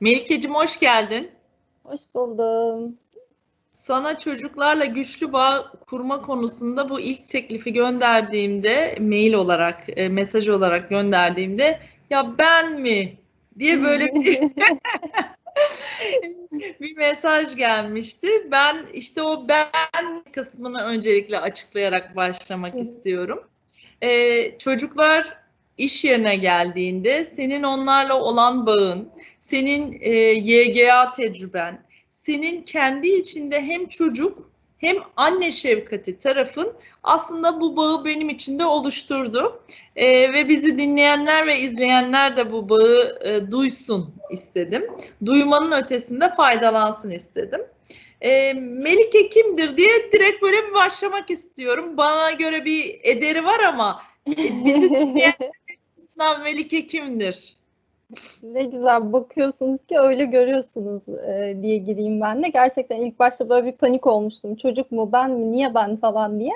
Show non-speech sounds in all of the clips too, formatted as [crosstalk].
Melike'cim hoş geldin. Hoş buldum. Sana çocuklarla güçlü bağ kurma konusunda bu ilk teklifi gönderdiğimde, mail olarak, e, mesaj olarak gönderdiğimde ya ben mi diye böyle bir, [laughs] [laughs] bir mesaj gelmişti. Ben işte o ben kısmını öncelikle açıklayarak başlamak istiyorum. Ee, çocuklar iş yerine geldiğinde senin onlarla olan bağın, senin e, YGA tecrüben, senin kendi içinde hem çocuk hem anne şefkati tarafın aslında bu bağı benim içinde oluşturdu. E, ve bizi dinleyenler ve izleyenler de bu bağı e, duysun istedim. Duymanın ötesinde faydalansın istedim. E, Melike kimdir diye direkt böyle bir başlamak istiyorum. Bana göre bir ederi var ama [laughs] bizi dinleyenler açısından Melike kimdir? Ne güzel bakıyorsunuz ki öyle görüyorsunuz e, diye gireyim ben de. Gerçekten ilk başta böyle bir panik olmuştum. Çocuk mu ben mi niye ben falan diye.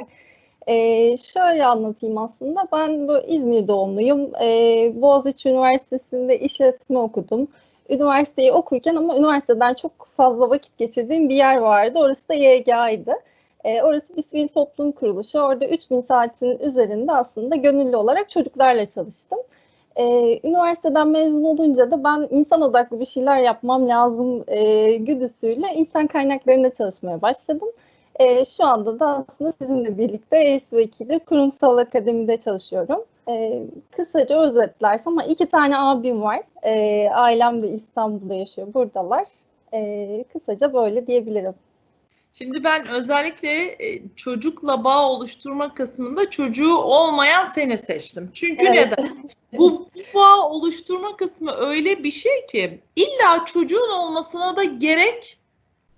E, şöyle anlatayım aslında. Ben bu İzmir doğumluyum. E, Boğaziçi Üniversitesi'nde işletme okudum. Üniversiteyi okurken ama üniversiteden çok fazla vakit geçirdiğim bir yer vardı. Orası da YGA'ydı. E, orası bir sivil toplum kuruluşu. Orada 3000 saatin üzerinde aslında gönüllü olarak çocuklarla çalıştım. Ee, üniversiteden mezun olunca da ben insan odaklı bir şeyler yapmam lazım e, güdüsüyle insan kaynaklarında çalışmaya başladım. E, şu anda da aslında sizinle birlikte ESV2'de kurumsal akademide çalışıyorum. E, kısaca özetlersem ama iki tane abim var. E, ailem de İstanbul'da yaşıyor, buradalar. E, kısaca böyle diyebilirim. Şimdi ben özellikle e, çocukla bağ oluşturma kısmında çocuğu olmayan seni seçtim. Çünkü evet. neden? [laughs] Bu, bağ oluşturma kısmı öyle bir şey ki illa çocuğun olmasına da gerek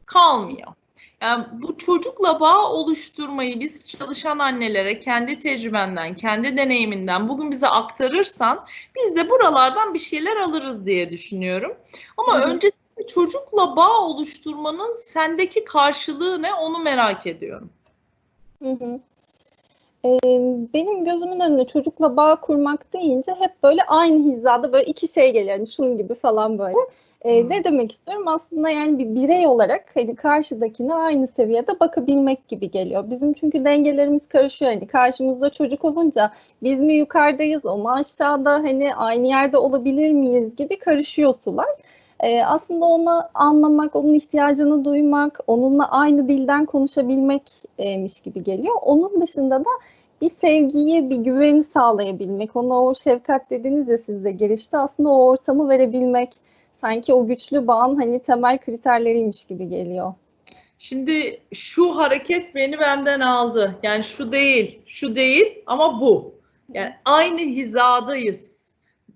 kalmıyor. Yani bu çocukla bağ oluşturmayı biz çalışan annelere kendi tecrübenden, kendi deneyiminden bugün bize aktarırsan biz de buralardan bir şeyler alırız diye düşünüyorum. Ama evet. öncesinde çocukla bağ oluşturmanın sendeki karşılığı ne onu merak ediyorum. Hı hı. benim gözümün önüne çocukla bağ kurmak deyince hep böyle aynı hizada böyle iki şey geliyor. Yani şunun gibi falan böyle. E, ne demek istiyorum? Aslında yani bir birey olarak hani karşıdakine aynı seviyede bakabilmek gibi geliyor. Bizim çünkü dengelerimiz karışıyor. Hani karşımızda çocuk olunca biz mi yukarıdayız, o mu aşağıda hani aynı yerde olabilir miyiz gibi karışıyor sular. E, aslında onu anlamak, onun ihtiyacını duymak, onunla aynı dilden konuşabilmekmiş gibi geliyor. Onun dışında da bir sevgiyi, bir güveni sağlayabilmek, ona o şefkat dediğiniz ya sizde girişte aslında o ortamı verebilmek, sanki o güçlü bağın hani temel kriterleriymiş gibi geliyor. Şimdi şu hareket beni benden aldı. Yani şu değil, şu değil ama bu. Yani aynı hizadayız.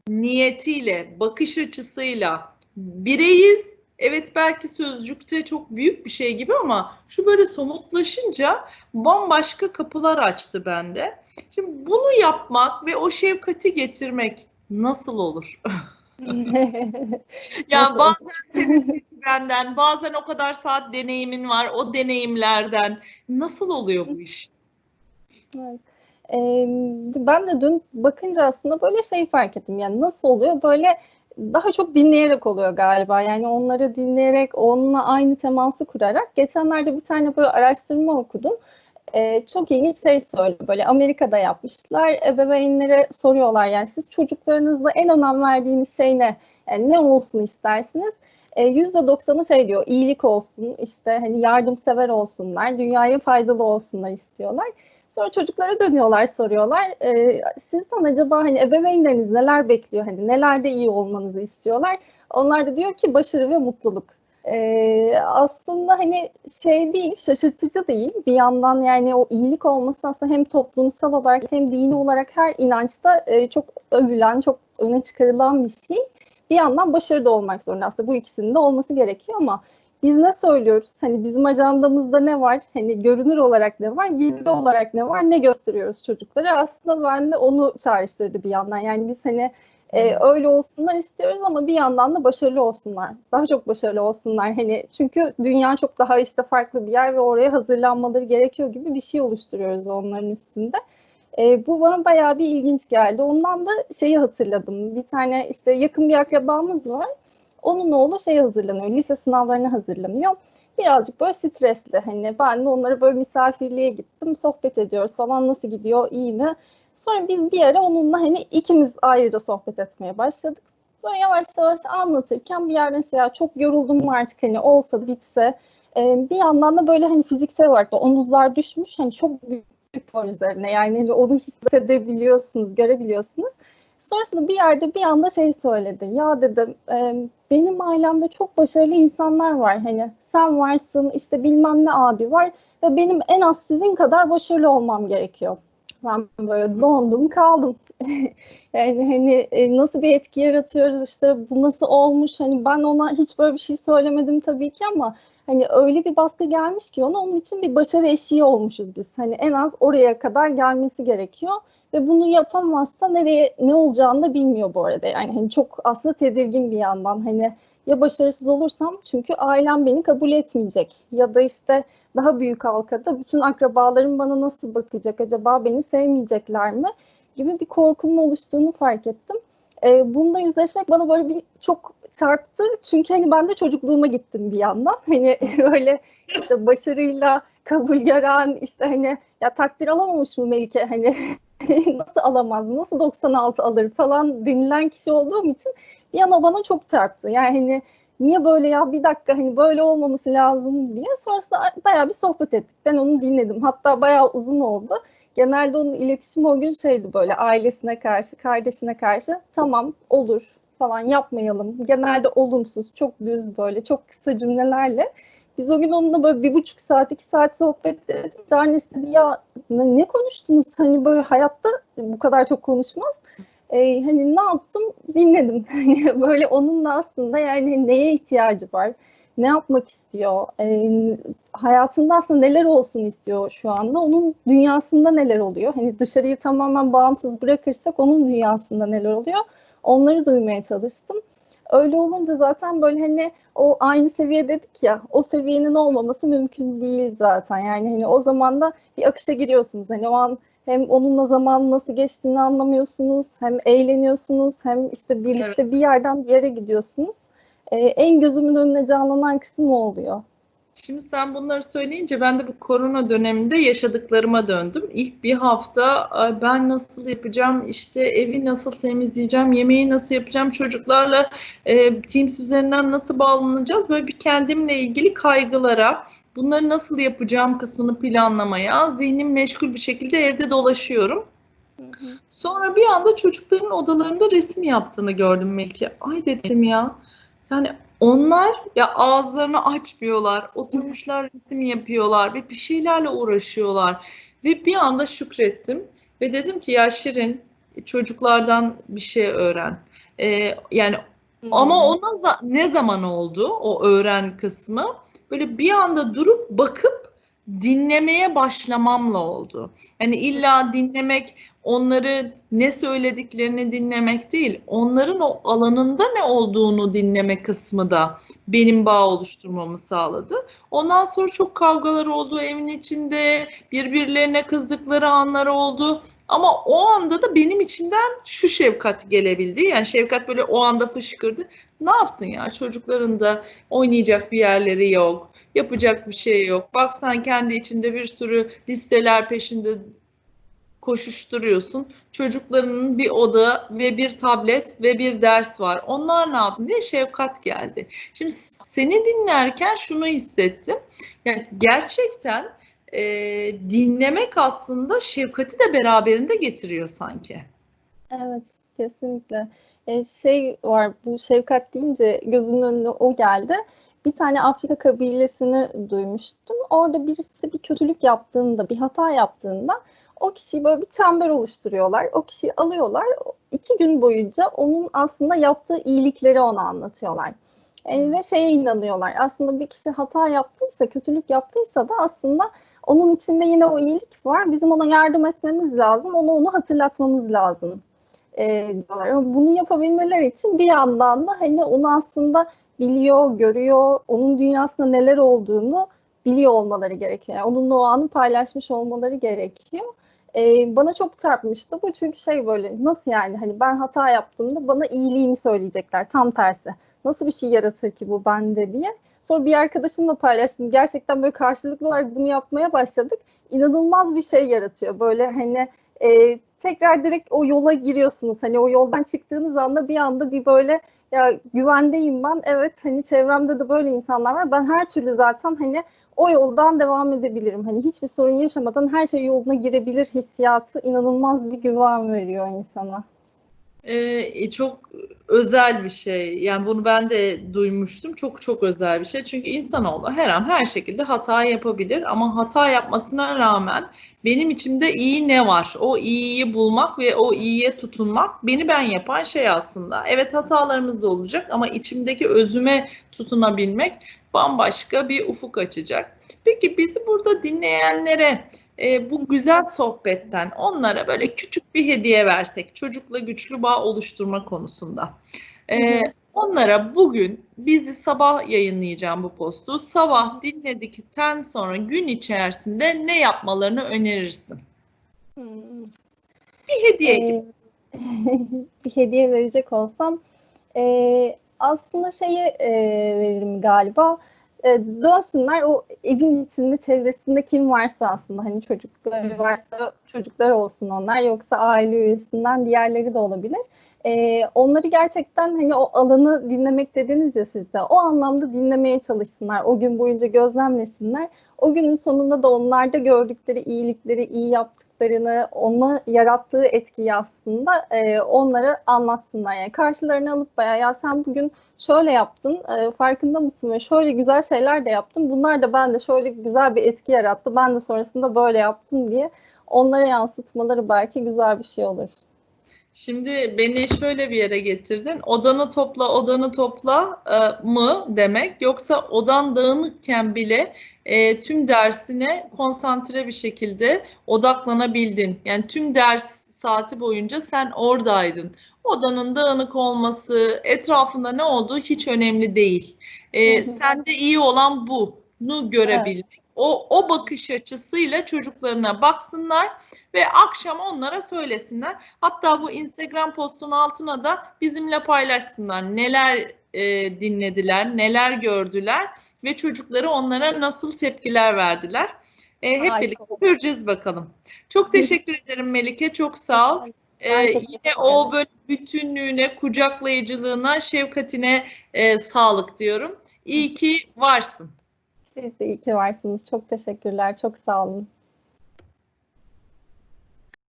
Niyetiyle, bakış açısıyla bireyiz. Evet belki sözcükte çok büyük bir şey gibi ama şu böyle somutlaşınca bambaşka kapılar açtı bende. Şimdi bunu yapmak ve o şefkati getirmek nasıl olur? [laughs] ya bazen senin tecrübenden, bazen o kadar saat deneyimin var, o deneyimlerden nasıl oluyor bu iş? Evet. Ee, ben de dün bakınca aslında böyle şey fark ettim. Yani nasıl oluyor? Böyle daha çok dinleyerek oluyor galiba. Yani onları dinleyerek, onunla aynı teması kurarak. Geçenlerde bir tane böyle araştırma okudum e, çok ilginç şey söylüyor. Böyle Amerika'da yapmışlar. Ebeveynlere soruyorlar yani siz çocuklarınızla en önem verdiğiniz şey ne? Yani ne olsun istersiniz? E, %90'ı şey diyor, iyilik olsun, işte hani yardımsever olsunlar, dünyaya faydalı olsunlar istiyorlar. Sonra çocuklara dönüyorlar, soruyorlar. E, sizden acaba hani ebeveynleriniz neler bekliyor, hani nelerde iyi olmanızı istiyorlar? Onlar da diyor ki başarı ve mutluluk. Ee, aslında hani şey değil, şaşırtıcı değil. Bir yandan yani o iyilik olması aslında hem toplumsal olarak hem dini olarak her inançta e, çok övülen, çok öne çıkarılan bir şey. Bir yandan başarı da olmak zorunda aslında. Bu ikisinin de olması gerekiyor ama biz ne söylüyoruz? Hani bizim ajandamızda ne var? Hani görünür olarak ne var? Gizli olarak ne var? Ne gösteriyoruz çocuklara? Aslında ben de onu çağrıştırdı bir yandan. Yani biz hani ee, öyle olsunlar istiyoruz ama bir yandan da başarılı olsunlar. Daha çok başarılı olsunlar. Hani çünkü dünya çok daha işte farklı bir yer ve oraya hazırlanmaları gerekiyor gibi bir şey oluşturuyoruz onların üstünde. E, bu bana bayağı bir ilginç geldi. Ondan da şeyi hatırladım. Bir tane işte yakın bir akrabamız var. Onun oğlu şey hazırlanıyor, lise sınavlarına hazırlanıyor. Birazcık böyle stresli. Hani ben de onlara böyle misafirliğe gittim, sohbet ediyoruz falan nasıl gidiyor, iyi mi? Sonra biz bir ara onunla hani ikimiz ayrıca sohbet etmeye başladık. Böyle yavaş yavaş anlatırken bir yerden şey ya çok yoruldum artık hani olsa bitse. Bir yandan da böyle hani fiziksel olarak da omuzlar düşmüş. Hani çok büyük yük var üzerine. Yani hani onu hissedebiliyorsunuz, görebiliyorsunuz. Sonrasında bir yerde bir anda şey söyledi. Ya dedim e, benim ailemde çok başarılı insanlar var. Hani sen varsın işte bilmem ne abi var ve benim en az sizin kadar başarılı olmam gerekiyor. Ben böyle dondum kaldım. [laughs] yani hani e, nasıl bir etki yaratıyoruz işte bu nasıl olmuş hani ben ona hiç böyle bir şey söylemedim tabii ki ama hani öyle bir baskı gelmiş ki ona onun için bir başarı eşiği olmuşuz biz. Hani en az oraya kadar gelmesi gerekiyor ve bunu yapamazsa nereye ne olacağını da bilmiyor bu arada. Yani hani çok aslında tedirgin bir yandan hani ya başarısız olursam çünkü ailem beni kabul etmeyecek ya da işte daha büyük halkada bütün akrabalarım bana nasıl bakacak acaba beni sevmeyecekler mi gibi bir korkunun oluştuğunu fark ettim. E, bununla yüzleşmek bana böyle bir çok çarptı çünkü hani ben de çocukluğuma gittim bir yandan [laughs] hani [laughs] öyle işte başarıyla kabul gören işte hani ya takdir alamamış mı Melike hani [laughs] nasıl alamaz, nasıl 96 alır falan denilen kişi olduğum için bir an o bana çok çarptı. Yani hani niye böyle ya bir dakika hani böyle olmaması lazım diye. Sonrasında bayağı bir sohbet ettik. Ben onu dinledim. Hatta bayağı uzun oldu. Genelde onun iletişimi o gün şeydi böyle ailesine karşı, kardeşine karşı tamam olur falan yapmayalım. Genelde olumsuz, çok düz böyle çok kısa cümlelerle biz o gün onunla böyle bir buçuk saat, iki saat sohbet ettik. Annesi dedi ya ne, konuştunuz? Hani böyle hayatta bu kadar çok konuşmaz. Ee, hani ne yaptım? Dinledim. [laughs] Hani böyle onunla aslında yani neye ihtiyacı var? Ne yapmak istiyor? Ee, hayatında aslında neler olsun istiyor şu anda? Onun dünyasında neler oluyor? Hani dışarıyı tamamen bağımsız bırakırsak onun dünyasında neler oluyor? Onları duymaya çalıştım. Öyle olunca zaten böyle hani o aynı seviye dedik ya o seviyenin olmaması mümkün değil zaten. Yani hani o zaman da bir akışa giriyorsunuz. Hani o an hem onunla zaman nasıl geçtiğini anlamıyorsunuz, hem eğleniyorsunuz, hem işte birlikte evet. bir yerden bir yere gidiyorsunuz. Ee, en gözümün önüne canlanan kısım o oluyor. Şimdi sen bunları söyleyince ben de bu korona döneminde yaşadıklarıma döndüm. İlk bir hafta ben nasıl yapacağım, işte evi nasıl temizleyeceğim, yemeği nasıl yapacağım, çocuklarla e, Teams üzerinden nasıl bağlanacağız? Böyle bir kendimle ilgili kaygılara, bunları nasıl yapacağım kısmını planlamaya, zihnim meşgul bir şekilde evde dolaşıyorum. Sonra bir anda çocukların odalarında resim yaptığını gördüm Melike. Ay dedim ya. Yani onlar ya ağızlarını açmıyorlar, oturmuşlar resim yapıyorlar ve bir şeylerle uğraşıyorlar. Ve bir anda şükrettim ve dedim ki ya Şirin çocuklardan bir şey öğren. Ee, yani hmm. ama ona ne zaman oldu o öğren kısmı? Böyle bir anda durup bakıp dinlemeye başlamamla oldu. Yani illa dinlemek, onları ne söylediklerini dinlemek değil, onların o alanında ne olduğunu dinleme kısmı da benim bağ oluşturmamı sağladı. Ondan sonra çok kavgalar oldu evin içinde, birbirlerine kızdıkları anlar oldu. Ama o anda da benim içinden şu şefkat gelebildi. Yani şefkat böyle o anda fışkırdı. Ne yapsın ya çocukların da oynayacak bir yerleri yok Yapacak bir şey yok. Bak sen kendi içinde bir sürü listeler peşinde koşuşturuyorsun. Çocuklarının bir oda ve bir tablet ve bir ders var. Onlar ne yapsın diye şefkat geldi. Şimdi seni dinlerken şunu hissettim. Yani gerçekten e, dinlemek aslında şefkati de beraberinde getiriyor sanki. Evet, kesinlikle. E, şey var, bu şefkat deyince gözümün önüne o geldi bir tane Afrika kabilesini duymuştum. Orada birisi bir kötülük yaptığında, bir hata yaptığında o kişiyi böyle bir çember oluşturuyorlar. O kişiyi alıyorlar. iki gün boyunca onun aslında yaptığı iyilikleri ona anlatıyorlar. E, ve şeye inanıyorlar. Aslında bir kişi hata yaptıysa, kötülük yaptıysa da aslında onun içinde yine o iyilik var. Bizim ona yardım etmemiz lazım. Onu onu hatırlatmamız lazım. E, diyorlar. Bunu yapabilmeleri için bir yandan da hani onu aslında biliyor, görüyor, onun dünyasında neler olduğunu biliyor olmaları gerekiyor. Yani onunla o anı paylaşmış olmaları gerekiyor. E, bana çok çarpmıştı bu çünkü şey böyle nasıl yani hani ben hata yaptığımda bana iyiliğimi söyleyecekler tam tersi. Nasıl bir şey yaratır ki bu bende diye. Sonra bir arkadaşımla paylaştım. Gerçekten böyle karşılıklı olarak bunu yapmaya başladık. İnanılmaz bir şey yaratıyor. Böyle hani e, tekrar direkt o yola giriyorsunuz. Hani o yoldan çıktığınız anda bir anda bir böyle ya güvendeyim ben. Evet hani çevremde de böyle insanlar var. Ben her türlü zaten hani o yoldan devam edebilirim. Hani hiçbir sorun yaşamadan her şey yoluna girebilir hissiyatı inanılmaz bir güven veriyor insana. Ee, çok özel bir şey. Yani bunu ben de duymuştum. Çok çok özel bir şey. Çünkü insanoğlu her an her şekilde hata yapabilir ama hata yapmasına rağmen benim içimde iyi ne var? O iyiyi bulmak ve o iyiye tutunmak beni ben yapan şey aslında. Evet hatalarımız da olacak ama içimdeki özüme tutunabilmek bambaşka bir ufuk açacak. Peki bizi burada dinleyenlere e, bu güzel sohbetten onlara böyle küçük bir hediye versek çocukla güçlü bağ oluşturma konusunda. E, onlara bugün bizi sabah yayınlayacağım bu postu. Sabah dinledikten sonra gün içerisinde ne yapmalarını önerirsin? Hmm. Bir hediye gibi. Ee, [laughs] bir hediye verecek olsam e, aslında şeyi e, veririm galiba. E, dönsünler o evin içinde çevresinde kim varsa aslında hani çocukları varsa çocuklar olsun onlar yoksa aile üyesinden diğerleri de olabilir. E, onları gerçekten hani o alanı dinlemek dediniz ya siz de o anlamda dinlemeye çalışsınlar. O gün boyunca gözlemlesinler. O günün sonunda da onlarda gördükleri iyilikleri, iyi yaptıklarını, ona yarattığı etkiyi aslında e, onlara anlatsınlar. Yani karşılarına alıp bayağı ya sen bugün şöyle yaptın, e, farkında mısın ve şöyle güzel şeyler de yaptın. Bunlar da bende şöyle güzel bir etki yarattı. Ben de sonrasında böyle yaptım diye onlara yansıtmaları belki güzel bir şey olur. Şimdi beni şöyle bir yere getirdin. Odanı topla, odanı topla e, mı demek yoksa odan dağınıkken bile e, tüm dersine konsantre bir şekilde odaklanabildin. Yani tüm ders saati boyunca sen oradaydın. Odanın dağınık olması, etrafında ne olduğu hiç önemli değil. E, sende iyi olan bunu görebilmek. O, o bakış açısıyla çocuklarına baksınlar ve akşam onlara söylesinler. Hatta bu Instagram postunun altına da bizimle paylaşsınlar. Neler e, dinlediler, neler gördüler ve çocukları onlara nasıl tepkiler verdiler. E, hep Harika birlikte göreceğiz bakalım. Çok teşekkür ederim Melike, çok sağ ol. E, çok yine o böyle bütünlüğüne, kucaklayıcılığına, şefkatine e, sağlık diyorum. İyi ki varsın. Siz de iyi ki varsınız. Çok teşekkürler. Çok sağ olun.